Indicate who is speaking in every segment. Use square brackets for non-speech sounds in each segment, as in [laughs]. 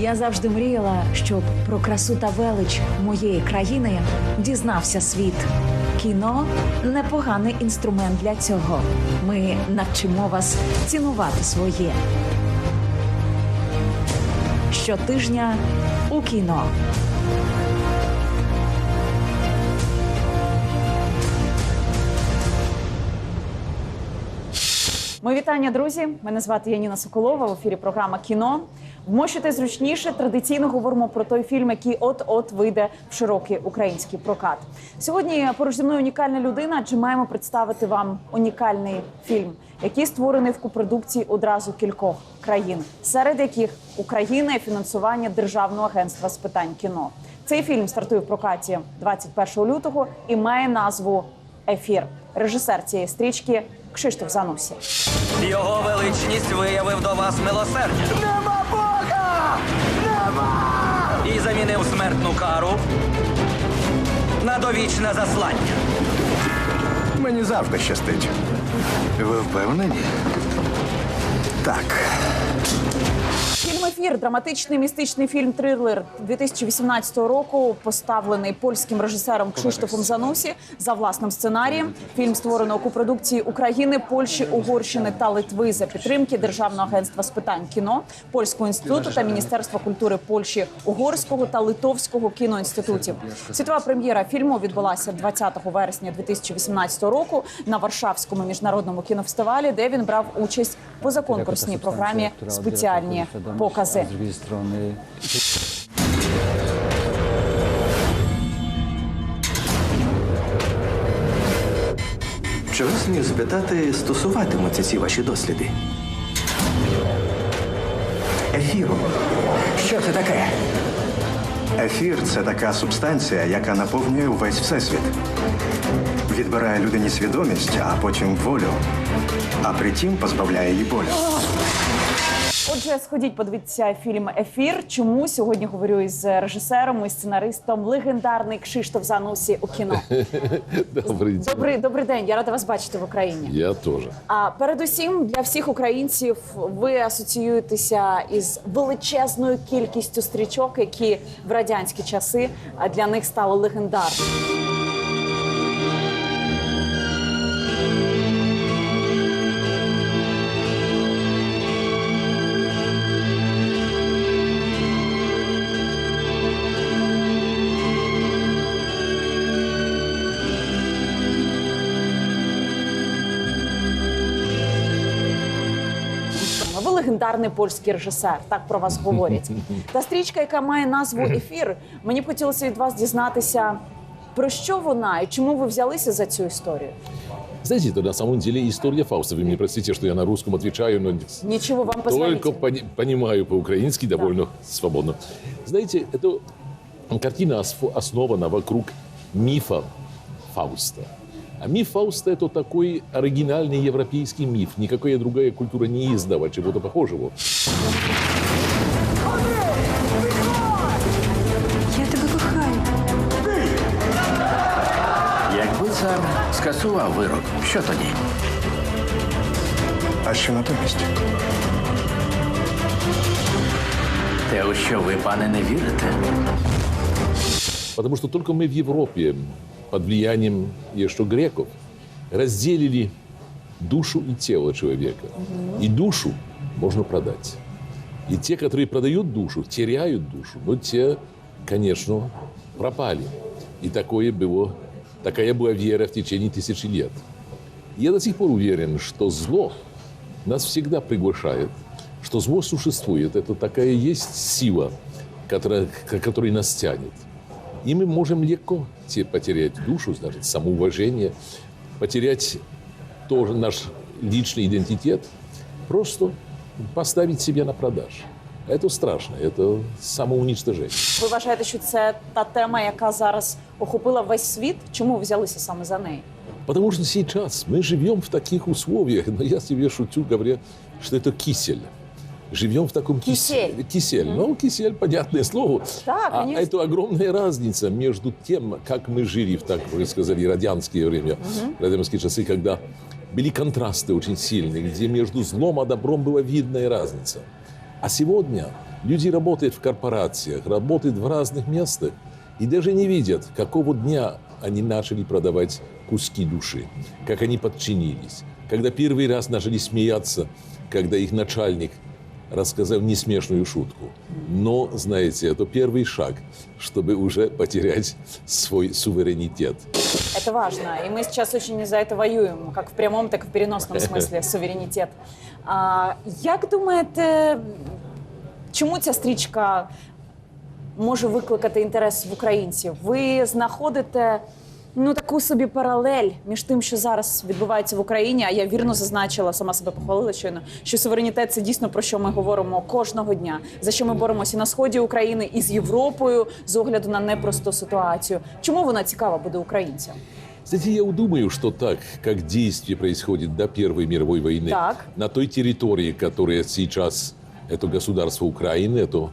Speaker 1: Я завжди мріяла, щоб про красу та велич моєї країни дізнався світ. Кіно непоганий інструмент для цього. Ми навчимо вас цінувати своє. Щотижня у кіно. Мої вітання, друзі. Мене звати Яніна Соколова. В ефірі програма Кіно. Вмощуйте зручніше. Традиційно говоримо про той фільм, який от-от вийде в широкий український прокат. Сьогодні поруч зі мною унікальна людина, адже маємо представити вам унікальний фільм, який створений в копродукції одразу кількох країн, серед яких Україна і фінансування Державного агентства з питань кіно. Цей фільм стартує в прокаті 21 лютого і має назву Ефір. Режисер цієї стрічки Кшиштоф Занусі.
Speaker 2: Його величність виявив до вас милосердя.
Speaker 3: Нема Нема!
Speaker 2: І замінив смертну кару на довічне заслання.
Speaker 3: Мені завжди щастить. Ви впевнені? Так.
Speaker 1: Ефір драматичний містичний фільм трилер 2018 року, поставлений польським режисером Кшиштофом Занусі за власним сценарієм. Фільм створено у копродукції України, Польщі, Угорщини та Литви за підтримки Державного агентства з питань кіно, Польського інституту та Міністерства культури Польщі, Угорського та Литовського кіноінститутів. Світова прем'єра фільму відбулася 20 вересня 2018 року на Варшавському міжнародному кінофестивалі, де він брав участь в позаконкурсній програмі спеціальні покази.
Speaker 4: Z drugiej strony
Speaker 5: Чого смію спитати, стосуватимуться ці ваші досліди? Ефіру. Що це таке?
Speaker 3: Ефір це така субстанція, яка наповнює увесь всесвіт. Відбирає людині свідомість, а потім волю. А притім позбавляє її болю.
Speaker 1: Отже, сходіть, подивіться фільм Ефір. Чому сьогодні говорю із режисером і сценаристом легендарний Кшиштоф Занусі у кіно. [laughs]
Speaker 6: Добрый день.
Speaker 1: Добрий добрий день. Я рада вас бачити в Україні.
Speaker 6: Я тоже.
Speaker 1: А передусім для всіх українців ви асоціюєтеся із величезною кількістю стрічок, які в радянські часи для них стали легендарними. легендарний польський режисер, так про вас говорять. [laughs] Та стрічка, яка має назву [laughs] Ефір. Мені б хотілося від вас дізнатися, про що вона і чому ви взялися за цю історію.
Speaker 6: Знаете, это на самом деле история Фауста. Вы мне простите, что я на русском отвечаю, но
Speaker 1: Ничего вам
Speaker 6: только
Speaker 1: позволите.
Speaker 6: пони- понимаю по-украински довольно свободно. Знаете, эта картина осфо- основана вокруг мифа Фауста. А миф Фауста – это такой оригинальный европейский миф. Никакая другая культура не издала чего-то похожего.
Speaker 7: Я тебе кохаю.
Speaker 5: Якби цар скасував вирок, що тоді?
Speaker 3: А що натомість?
Speaker 5: Те, у що ви, пане, не вірите?
Speaker 6: Потому что только мы в Европе под влиянием еще греков разделили душу и тело человека. И душу можно продать. И те, которые продают душу, теряют душу. Но те, конечно, пропали. И такое было, такая была вера в течение тысячи лет. Я до сих пор уверен, что зло нас всегда приглашает, что зло существует. Это такая есть сила, которая, к которой нас тянет. И мы можем легко те- потерять душу, даже самоуважение, потерять тоже наш личный идентитет, просто поставить себя на продаж. Это страшно, это самоуничтожение.
Speaker 1: Ви вважаєте, що це та тема, яка зараз охопила весь світ? Чому ви взялися саме за неї?
Speaker 6: Потому что сейчас мы живем в таких условиях, но я себе шучу, говоря, что это кисель. Живем в таком киселе.
Speaker 1: Кисель.
Speaker 6: Кисель. Ну, кисель, понятное слово.
Speaker 1: Да,
Speaker 6: а
Speaker 1: конечно.
Speaker 6: это огромная разница между тем, как мы жили в, так вы сказали, радянские время, радянские часы, когда были контрасты очень сильные, где между злом и добром была видная разница. А сегодня Люди работают в корпорациях, работают в разных местах и даже не видят, какого дня они начали продавать куски души, как они подчинились. Когда первый раз начали смеяться, когда их начальник рассказал несмешную шутку. Но, знаете, это первый шаг, чтобы уже потерять свой суверенитет.
Speaker 1: Это важно. И мы сейчас очень за это воюем, как в прямом, так и в переносном смислі [laughs] суверенітет. А, як думаєте, чому ця стрічка може викликати інтерес в українців? Ви знаходите ну таку собі паралель між тим, що зараз відбувається в Україні. А я вірно зазначила, сама себе похвалила щойно, що суверенітет це дійсно про що ми говоримо кожного дня, за що ми боремося і на сході України і з Європою з огляду на непросту ситуацію. Чому вона цікава буде українцям?
Speaker 6: Кстати, я думаю, что так, как действие происходит до Первой мировой войны,
Speaker 1: Так.
Speaker 6: на той территории, которая сейчас, это государство Украины, это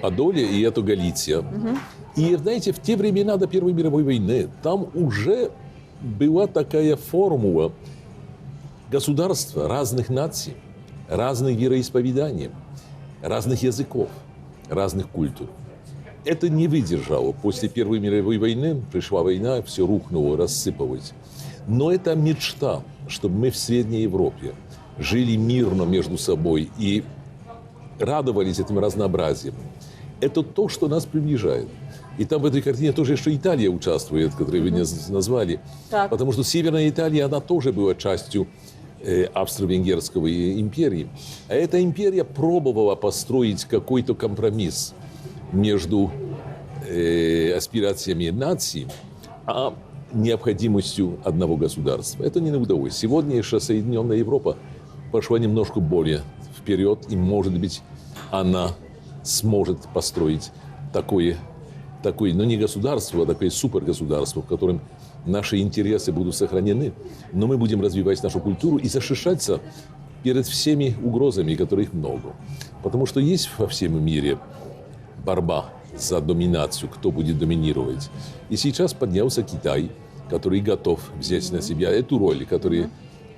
Speaker 6: Подолье и это Галиция. И, знаете, в те времена до Первой мировой войны там уже была такая формула государства разных наций, разных вероисповеданий, разных языков, разных культур. Это не выдержало. После Первой мировой войны пришла война, все рухнуло, рассыпалось. Но это мечта, чтобы мы в Средней Европе жили мирно между собой и радовались этим разнообразием. Это то, что нас приближает. И там в этой картине тоже еще Италия участвует, которую вы наз- назвали.
Speaker 1: Так.
Speaker 6: Потому что Северная Италия, она тоже была частью э, Австро-Венгерского и- империи. А эта империя пробовала построить какой-то компромисс между э, аспирациями наций, а необходимостью одного государства. Это не удалось. Сегодня еще Соединенная Европа пошла немножко более вперед, и, может быть, она сможет построить такое, такое, ну не государство, а такое супергосударство, в котором наши интересы будут сохранены, но мы будем развивать нашу культуру и защищаться перед всеми угрозами, которых много. Потому что есть во всем мире борьба за доминацию, кто будет доминировать. И сейчас поднялся Китай, который готов взять на себя эту роль, которую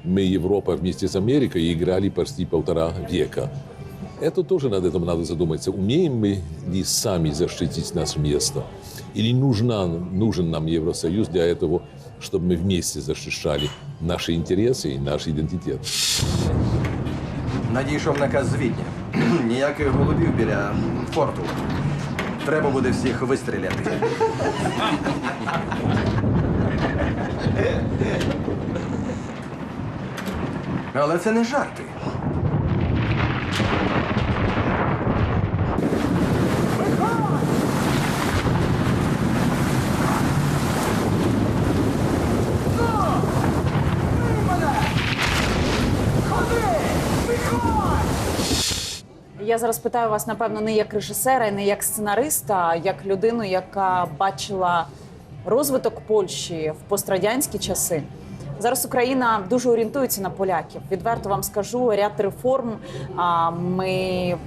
Speaker 6: мы, Европа, вместе с Америкой играли почти полтора века. Это тоже над этим надо задуматься. Умеем мы ли сами защитить наше место? Или нужна, нужен нам Евросоюз для этого, чтобы мы вместе защищали наши интересы и наш идентитет?
Speaker 4: Надійшов наказ з Відня. Ніяких голубів біля форту. Треба буде всіх вистріляти. [laughs] Але це не жарти.
Speaker 1: Я зараз питаю вас, напевно, не як режисера, не як сценариста, а як людину, яка бачила розвиток Польщі в пострадянські часи. Зараз Україна дуже орієнтується на поляків. Відверто вам скажу, ряд реформ. А ми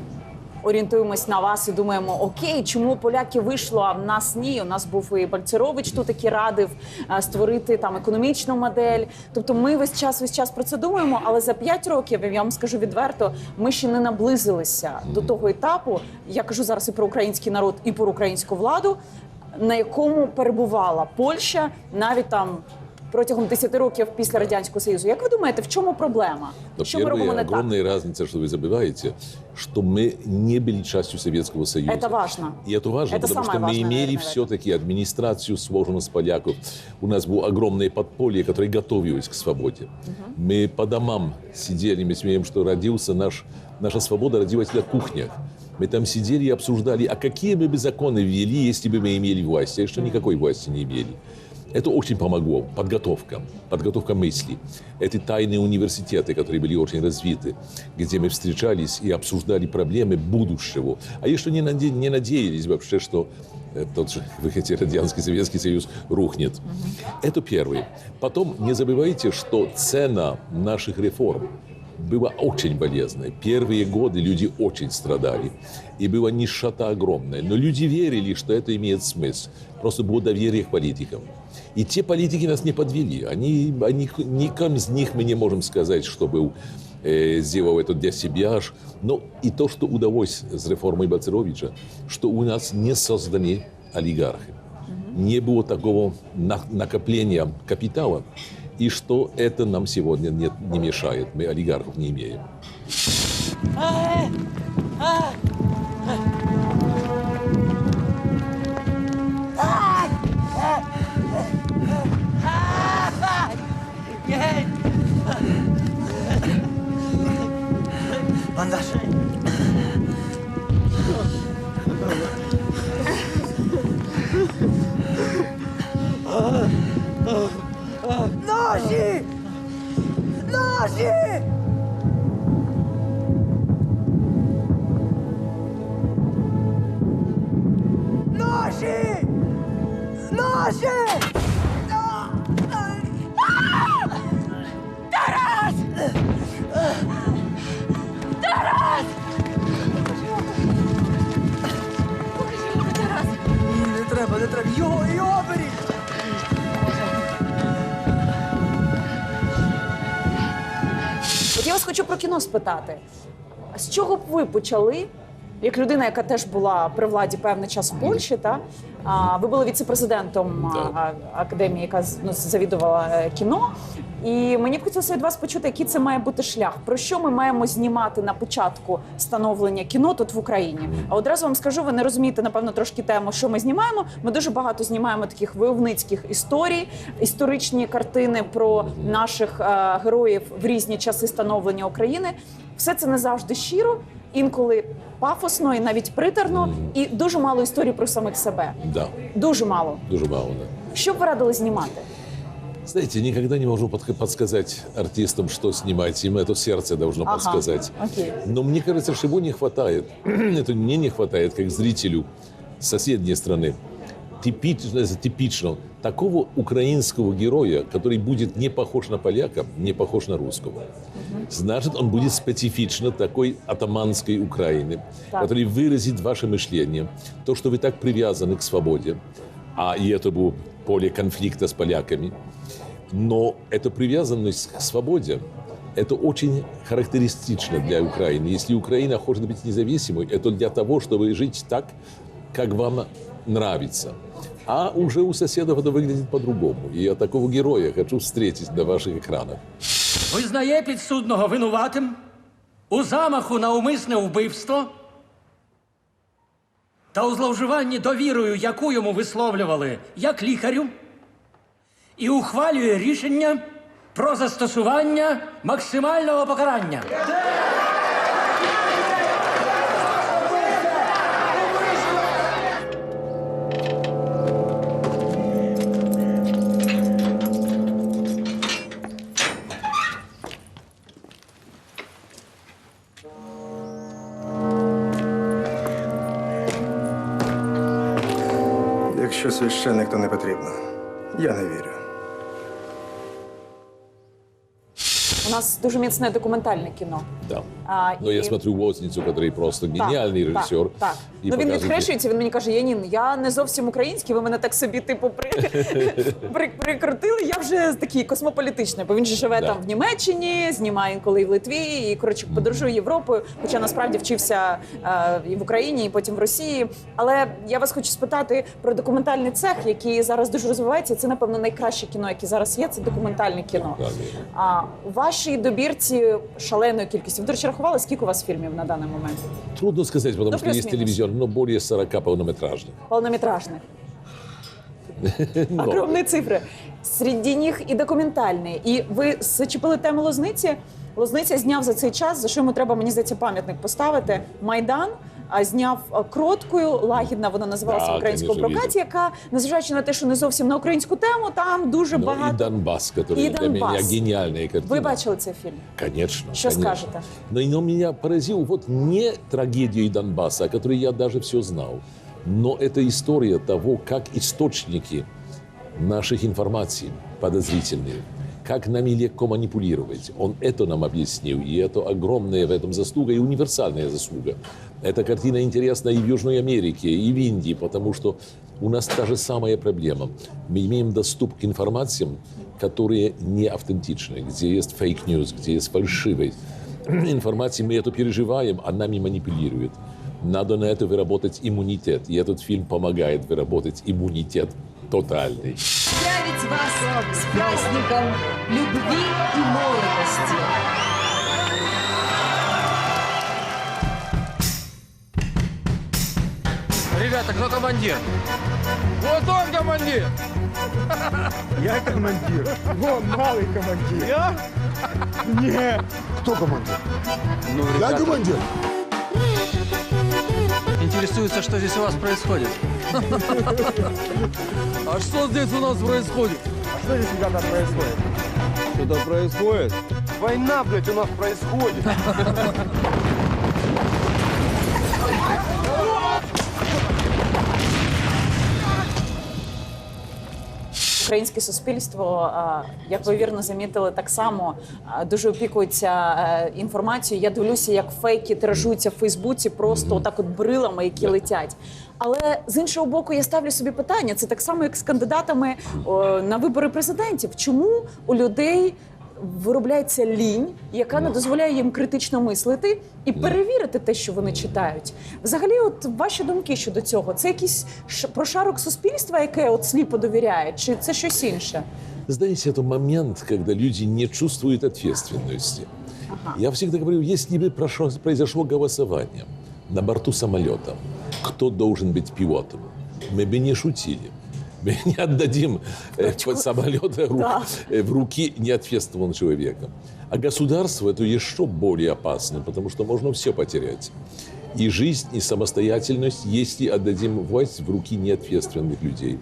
Speaker 1: орієнтуємось на вас і думаємо: окей, чому поляки вийшло, а в нас ні. У нас був і Бальцерович тут який радив е, створити там економічну модель. Тобто, ми весь час весь час про це думаємо. Але за 5 років я вам скажу відверто, ми ще не наблизилися до того етапу. Я кажу зараз і про український народ, і про українську владу, на якому перебувала Польща навіть там. Протягом 10 років після радянського союзу, як ви думаєте, в чому проблема?
Speaker 6: Но
Speaker 1: що ми робимо
Speaker 6: первая
Speaker 1: не так?
Speaker 6: огромная разница, что вы забываете, что мы не были частью Советского Союза.
Speaker 1: Это важно.
Speaker 6: И это важно,
Speaker 1: Это
Speaker 6: потому
Speaker 1: самое
Speaker 6: что мы
Speaker 1: важное,
Speaker 6: имели
Speaker 1: наверное, в
Speaker 6: все-таки администрацию, сложенную с поляков. У нас было огромное подполье, которое готовилось к свободе. Мы по домам сидели, мы смеем, что родился наш, наша свобода родилась на кухнях. Мы там сидели и обсуждали, а какие мы бы законы ввели, если бы мы имели власть. А еще никакой власти не имели. Это очень помогло. Подготовка, подготовка мыслей. Это тайные университеты, которые были очень развиты, где мы встречались и обсуждали проблемы будущего. А еще не, наде- не надеялись вообще, что э, тот же, [laughs] вы хотите, Радианский Советский Союз рухнет. Это первый. Потом не забывайте, что цена наших реформ была очень болезнной. Первые годы люди очень страдали. И была нищета огромная. Но люди верили, что это имеет смысл. Просто было доверие к политикам. И те политики нас не подвели. Они, они, никому из них мы не можем сказать, что был э, сделал это для себя. ж. Но и то, что удалось с реформой Бацеровича, что у нас не созданы олигархи. Не было такого на- накопления капитала, и что это нам сегодня не, не мешает. Мы олигархов не имеем.
Speaker 1: Nie! Bandaż. Nosi! Nosi! Про кіно спитати. З чого б ви почали, як людина, яка теж була при владі певний час в Польщі, та а, ви були віце-президентом академії, яка ну, завідувала е, кіно. І мені б хотілося від вас почути, який це має бути шлях. Про що ми маємо знімати на початку становлення кіно тут в Україні? А одразу вам скажу, ви не розумієте, напевно, трошки тему, що ми знімаємо. Ми дуже багато знімаємо таких войовницьких історій, історичні картини про наших е, героїв в різні часи становлення України. Все це не завжди щиро, інколи пафосно і навіть притерно, і дуже мало історій про самих себе.
Speaker 6: Да,
Speaker 1: Дуже мало.
Speaker 6: дуже мало. Да.
Speaker 1: Що б ви радили знімати?
Speaker 6: Знаете, никогда не могу подх- подсказать артистам, что снимать. Им это сердце должно
Speaker 1: Ага,
Speaker 6: подсказать.
Speaker 1: окей.
Speaker 6: Но мне кажется, что его не хватает. [clears throat] это мне не хватает, как зрителю соседней страны. Типично, типично такого украинского героя, который будет не похож на поляка, не похож на русского. Значит, он будет специфично такой атаманской Украины,
Speaker 1: Так.
Speaker 6: который выразит ваше мышление, то, что вы так привязаны к свободе, а и это было поле конфликта с поляками. Но эта привязанность к свободе, это очень характеристично для Украины. Если Украина хочет быть независимой, это для того, чтобы жить так, как вам нравится. А уже у соседов это выглядит по-другому. И я такого героя хочу встретить на ваших экранах.
Speaker 7: Визнає підсудного винуватим у замаху на умисне вбивство та у зловживанні довірою, яку йому висловлювали як лікарю, і ухвалює рішення про застосування максимального покарання.
Speaker 3: Священник, то не потрібно. Я не вірю.
Speaker 1: У нас дуже міцне документальне кіно.
Speaker 6: Да.
Speaker 1: А,
Speaker 6: Но
Speaker 1: і-
Speaker 6: я смотрю Возницу, который просто
Speaker 1: Так,
Speaker 6: гениальный режиссер.
Speaker 1: Так, так.
Speaker 6: И
Speaker 1: Ну він
Speaker 6: показывает-
Speaker 1: відхрещується, він мені каже, Янін, я не зовсім український, ви мене так собі типу при... [laughs] при... прикрутили. Я вже такий космополітичний, бо він же живе
Speaker 6: Да.
Speaker 1: там в Німеччині, знімає інколи і в Литві, і коротше подорожує Європою. Хоча насправді вчився е, і в Україні, і потім в Росії. Але я вас хочу спитати про документальний цех, який зараз дуже розвивається. Це напевно найкраще кіно, яке зараз є. Це документальне кіно.
Speaker 6: Да, да.
Speaker 1: А у вашій добірці шаленої кількості. Ви, до речі, рахували, скільки у вас фільмів на даний момент?
Speaker 6: Трудно сказать, потому
Speaker 1: Ну,
Speaker 6: что есть
Speaker 1: плюс-минус.
Speaker 6: телевизион, но более 40 полнометражных.
Speaker 1: Повнометражних.
Speaker 6: Но [laughs]
Speaker 1: Огромні цифри. Серед них і документальні. І ви зачепили тему Лозниці. Лозниця зняв за цей час, за що йому треба, мені здається, пам'ятник поставити. Майдан зняв а, кроткою, лагідна вона називалася
Speaker 6: Да,
Speaker 1: в українському
Speaker 6: конечно,
Speaker 1: прокаті, яка, незважаючи на те, що не зовсім на українську тему, там дуже
Speaker 6: но и
Speaker 1: багато.
Speaker 6: Донбасс, который
Speaker 1: И
Speaker 6: для меня
Speaker 1: Донбасс.
Speaker 6: гениальная картина.
Speaker 1: Ви бачили цей фільм?
Speaker 6: Конечно.
Speaker 1: Что
Speaker 6: конечно.
Speaker 1: скажете?
Speaker 6: Но, но меня поразил вот не трагедией Донбасса, о которой я даже все знал, но это история того, как источники наших информаций подозрительные, как нами легко манипулировать. Он это нам объяснил, и это огромная в этом заслуга и универсальная заслуга. Эта картина интересна и в Южной Америке, и в Индии, потому что у нас та же самая проблема. Мы имеем доступ к информациям, которые не автентичны, где есть фейк-ньюс, где есть фальшивость. информации, мы это переживаем, а нами манипулирует. Надо на это выработать иммунитет. И этот фильм помогает выработать иммунитет тотальный.
Speaker 8: Поздравить вас с праздником любви и молодости.
Speaker 9: Ребята, кто командир? Вот он командир!
Speaker 10: Я командир. Вон, малый командир. Я? Нет. Кто командир?
Speaker 9: Ну,
Speaker 10: Я
Speaker 9: ребята,
Speaker 10: командир.
Speaker 9: интересуется, что здесь у вас происходит. [laughs] А что здесь у нас происходит?
Speaker 10: А что здесь, ребята, происходит?
Speaker 9: Что-то происходит?
Speaker 10: Война, блядь, у нас происходит. [laughs]
Speaker 1: Українське суспільство, як ви вірно замітили, так само дуже опікується е, інформацією. Я дивлюся, як фейки тиражуються в Фейсбуці, просто отак от брилами, які летять. Але з іншого боку, я ставлю собі питання: це так само, як з кандидатами на вибори президентів. Чому у людей виробляється лінь, яка не дозволяє їм критично мислити і перевірити те, що вони читають? Взагалі, от ваші думки щодо цього, це якийсь ш- прошарок суспільства, яке от сліпо довіряє, чи це щось інше?
Speaker 6: Знаете, это момент, когда люди не чувствуют ответственности. Я всегда говорю, если бы прошло- произошло голосование на борту самолета, кто должен быть пилотом, мы бы не шутили. Мы [laughs] не отдадим э, под самолета ру-
Speaker 1: Да.
Speaker 6: э, в руки неответственного человека. А государство это еще более опасно, потому что можно все потерять. И жизнь, и самостоятельность, если отдадим власть в руки неответственных людей.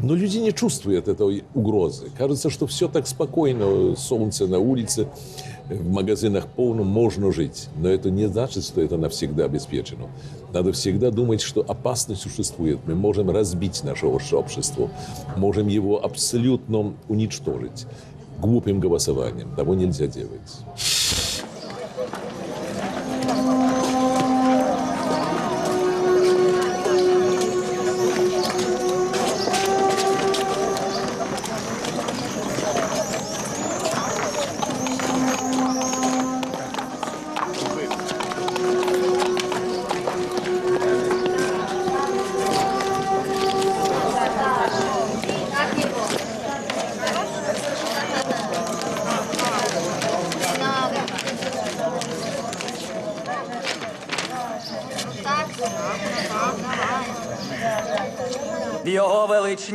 Speaker 6: Но люди не чувствуют этой угрозы. Кажется, что все так спокойно, солнце на улице, в магазинах полно, можно жить. Но это не значит, что это навсегда обеспечено. Надо всегда думать, что опасность существует. Мы можем разбить наше общество, можем его абсолютно уничтожить глупым голосованием. Того нельзя делать.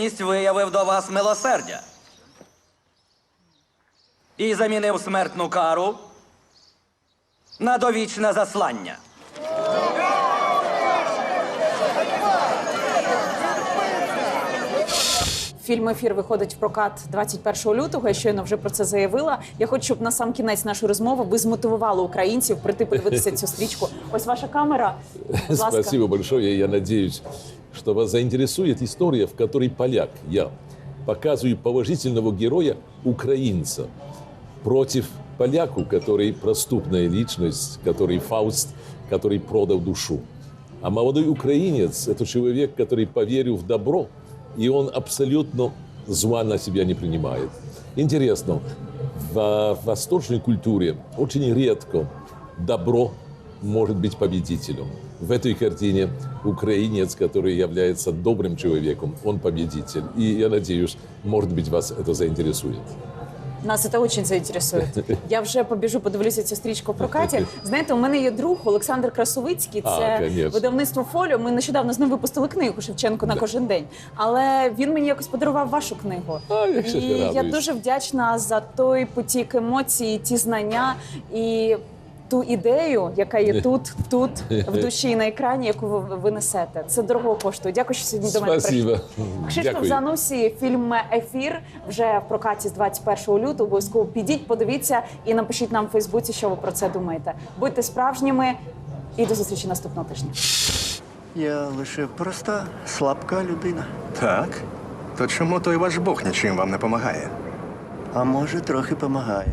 Speaker 2: Величність виявив до вас милосердя. І замінив смертну кару на довічне заслання.
Speaker 1: Фільм ефір виходить в прокат 21 лютого. Я щойно вже про це заявила. Я хочу, щоб на сам кінець нашої розмови ви змотивували українців прийти подивитися цю стрічку. Ось ваша камера. Будь ласка.
Speaker 6: Спасибо большое. Я надеюсь, что вас заинтересует история, в которой поляк, я, показываю положительного героя украинца против поляку, который преступная личность, который Фауст, который продал душу. А молодой украинец – это человек, который поверил в добро, и он абсолютно зла на себя не принимает. Интересно, в восточной культуре очень редко добро может быть победителем. В этой картине украинец, который является добрым человеком, он победитель. И я надеюсь, может быть, вас это заинтересует.
Speaker 1: Нас це дуже заінтересує. [laughs] Я вже побіжу, подивлюся цю стрічку в прокаті. Знаєте, у мене є друг Олександр Красовицький.
Speaker 6: А,
Speaker 1: Це
Speaker 6: конечно.
Speaker 1: видавництво Фоліо. Ми нещодавно з ним випустили книгу Шевченко на кожен день. Але він мені якось подарував вашу книгу.
Speaker 6: А, як же ж
Speaker 1: і
Speaker 6: я
Speaker 1: я
Speaker 6: радуюсь.
Speaker 1: дуже вдячна за той потік емоцій, ті знання і. ту ідею, яка є тут, тут, в душі і на екрані, яку ви, ви несете. Це дорого коштує. Дякую, що сьогодні до мене прийшли. Кшиштоф. Занусі, фільм Ефір вже в прокаті з 21 лютого. Обов'язково підіть, подивіться і напишіть нам в Фейсбуці, що ви про це думаєте. Будьте справжніми і до зустрічі наступного тижня.
Speaker 3: Я лише проста, слабка людина. Так? То чому той ваш Бог нічим вам не допомагає?
Speaker 11: А може, трохи помагає.